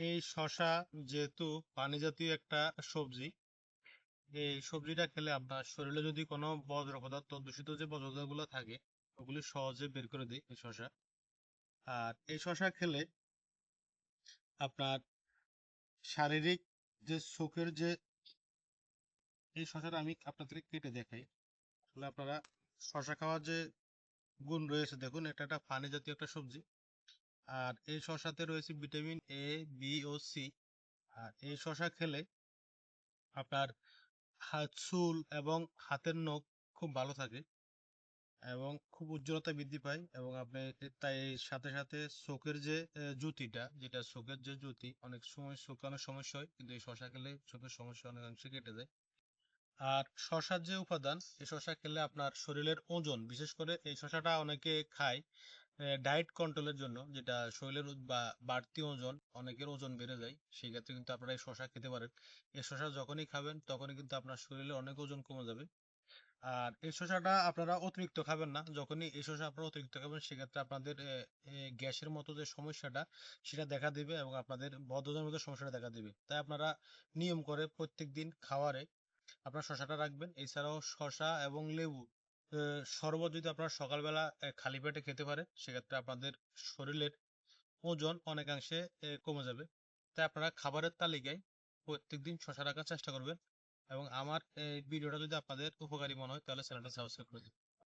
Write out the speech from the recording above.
এই শশা যেহেতু পানি জাতীয় একটা সবজি, এই সবজিটা খেলে আপনার শরীরে যদি কোনো বজ্র পদার্থ, দূষিত যে বজ্র পদার্থগুলো থাকে, ওগুলি সহজে বের করে দেয় এই শশা আর এই শশা খেলে আপনার শারীরিক যে চোখের যে, এই শশাটা আমি আপনাদেরকে কেটে দেখাই। তাহলে আপনারা শশা খাওয়ার যে গুণ রয়েছে, দেখুন, এটা একটা পানি জাতীয় একটা সবজি। আর এই শশাতে রয়েছে ভিটামিন এ বি ও সি আর এই শশা খেলে আপনার হাত চুল এবং হাতের নখ খুব ভালো থাকে এবং খুব উজ্জ্বলতা বৃদ্ধি পায় এবং আপনি তাই সাথে সাথে চোখের যে আহ, জ্যোতিটা যেটা চোখের যে জ্যোতি অনেক সময় শুকানোর সমস্যা হয় কিন্তু এই শশা খেলে চোখের সমস্যা অনেকাংশে কেটে যায়। আর শশার যে উপাদান এই শশা খেলে আপনার শরীরের ওজন বিশেষ করে এই শশাটা অনেকে খায় ডায়েট কন্ট্রোলের জন্য, যেটা শরীরের বা বাড়তি ওজন, অনেকের ওজন বেড়ে যায় সেই ক্ষেত্রে কিন্তু আপনারা এই শশা খেতে পারেন। এই শশা যখনই খাবেন, তখনই কিন্তু আপনার শরীরে অনেক ওজন কমে যাবে। আর এই শশাটা আপনারা অতিরিক্ত খাবেন না, যখনই এই শশা আপনারা অতিরিক্ত খাবেন, সেক্ষেত্রে আপনাদের গ্যাসের মতো যে সমস্যাটা, সেটা দেখা দিবে এবং আপনাদের বদহজমের মতো সমস্যাটা দেখা দিবে। তাই আপনারা নিয়ম করে প্রত্যেকদিন খাওয়ারে আপনার শশাটা রাখবেন। এছাড়াও শশা এবং লেবু শরবত যদি আপনারা সকালবেলা খালি পেটে খেতে পারেন, সেক্ষেত্রে আপনাদের শরীরের ওজন অনেকাংশে কমে যাবে। তাই আপনারা খাবারের তালিকায় প্রত্যেকদিন শশা রাখার চেষ্টা করবেন এবং আমার ভিডিওটা যদি আপনাদের উপকারী মনে হয়, তাহলে চ্যানেলটা সাবস্ক্রাইব করে দিন।